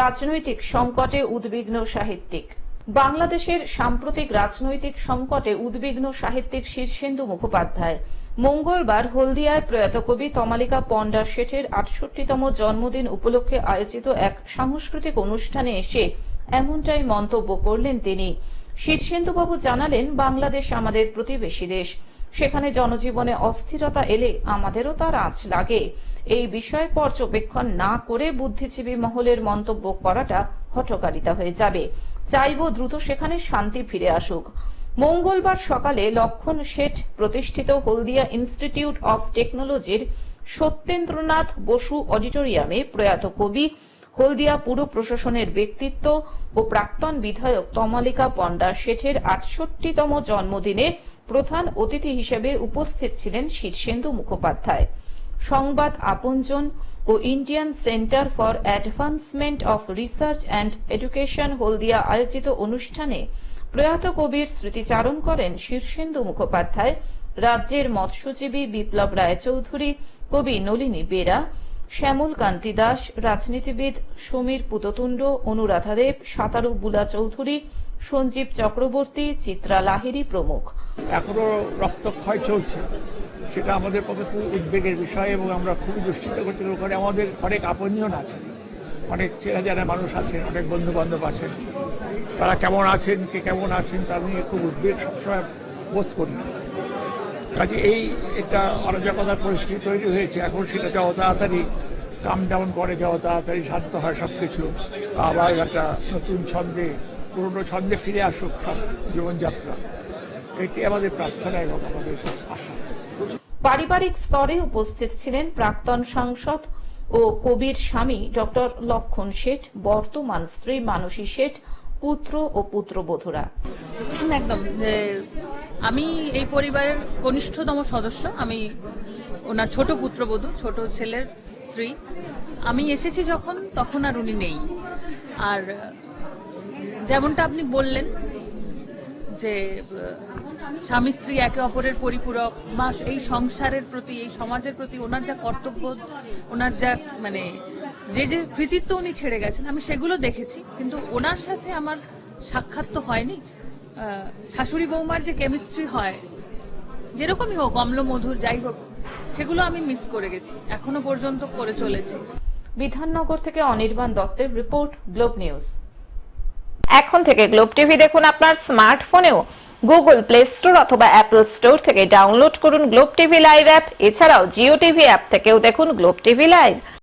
রাজনৈতিক সংকটে উদ্বিগ্ন সাহিত্যিক। বাংলাদেশের সাম্প্রতিক রাজনৈতিক সংকটে উদ্বিগ্ন সাহিত্যিক শীর্ষেন্দু মুখোপাধ্যায়। মঙ্গলবার হলদিয়ায় প্রয়াত কবি তমালিকা পণ্ডা শেঠের আটষট্টিতম জন্মদিন উপলক্ষে আয়োজিত এক সাংস্কৃতিক অনুষ্ঠানে এসে এমনটাই মন্তব্য করলেন তিনি। শীর্ষেন্দুবাবু জানালেন, বাংলাদেশ আমাদের প্রতিবেশী দেশ। সেখানে জনজীবনে অস্থিরতা এলে আমাদেরও তার আঁচ লাগে। এই বিষয়ে পর্যবেক্ষণ না করে বুদ্ধিজীবী মহলের মন্তব্য করাটা হঠকারিতা হয়ে যাবে। চাইব দ্রুত সেখানে শান্তি ফিরে আসুক। মঙ্গলবার সকালে লক্ষণ শেঠ প্রতিষ্ঠিত হলদিয়া ইনস্টিটিউট অফ টেকনোলজির সত্যেন্দ্রনাথ বসু অডিটোরিয়ামে প্রয়াত কবি হলদিয়া পুর প্রশাসনের ব্যক্তিত্ব ও প্রাক্তন বিধায়ক তমালিকা পণ্ডা শেঠের আটষট্টিতম জন্মদিনে প্রধান অতিথি হিসেবে উপস্থিত ছিলেন শীর্ষেন্দু মুখোপাধ্যায়। সংবাদ আপনজন ও Indian centre for advancement of research and education Haldia আয়োজিত অনুষ্ঠানে প্রয়াত কবির স্মৃতিচারণ করেন শীর্ষেন্দু মুখোপাধ্যায়। রাজ্যের মৎস্যজীবী বিপ্লব রায়চৌধুরী, কবি নলিনী বেরা শ্যামল কান্তি দাস, রাজনীতিবিদ সমীর পুততুণ্ড, অনুরাধা দেব, সাঁতারু বুলা চৌধুরী, সঞ্জীব চক্রবর্তী, চিত্রা লাহিড়ী প্রমুখ। এখনও রক্তক্ষয় চলছে। সেটা আমাদের পক্ষে খুব উদ্বেগের বিষয় এবং আমরা খুবই দুশ্চিন্তা করছি। ওখানে আমাদের অনেক আপনজন আছে। অনেক চেনা জানা মানুষ আছে, অনেক বন্ধু বান্ধব আছেন তারা কেমন আছেন, কে কেমন আছেন, তা নিয়ে খুব উদ্বেগ সবসময় বোধ করি। কাজে এই একটা অরাজকতার পরিস্থিতি তৈরি হয়েছে। এখন সেটা যত তাড়াতাড়ি কাম ডাউন করে যত তাড়াতাড়ি শান্ত হয় সব কিছু আবার একটা নতুন ছন্দে পুরনো ছন্দে ফিরে আসুক সব জীবনযাত্রা। এটি আমাদের প্রার্থনা এবং আমাদের আশা। পারিবারিক স্তরে উপস্থিত ছিলেন প্রাক্তন সাংসদ ও কবির স্বামী ডক্টর লক্ষণ শেঠ বর্তমান স্ত্রী মানসী শেঠ পুত্র ও পুত্রবধূরা। একদম আমি এই পরিবারের কনিষ্ঠতম সদস্য। আমি ওনার ছোট পুত্রবধূ, ছোট ছেলের স্ত্রী। আমি এসেছি যখন, তখন আর উনি নেই। আর, যেমনটা আপনি বললেন যে, স্বামী স্ত্রী একে অপরের পরিপূরক, বা এই সংসারের প্রতি, এই সমাজের প্রতি ওনার যা কর্তব্য, ওনার যা মানে যে যে কৃতিত্ব উনি ছেড়ে গেছেন, আমি সেগুলো দেখেছি। কিন্তু ওনার সাথে আমার সাক্ষাৎ তো হয়নি। শাশুড়ি বৌমার যে কেমিস্ট্রি হয়, যেরকমই হোক অম্ল মধুর যাই হোক, সেগুলো আমি মিস করে গেছি, এখনও পর্যন্ত করে চলেছি। বিধাননগর থেকে অনির্বাণ দত্তের রিপোর্ট গ্লোব নিউজ এখন থেকে গ্লোব টিভি দেখুন আপনার স্মার্টফোনেও গুগল প্লে স্টোর অথবা অ্যাপল স্টোর থেকে ডাউনলোড করুন গ্লোব টিভি লাইভ অ্যাপ এছাড়াও জিও টিভি অ্যাপ থেকেও দেখুন গ্লোব টিভি লাইভ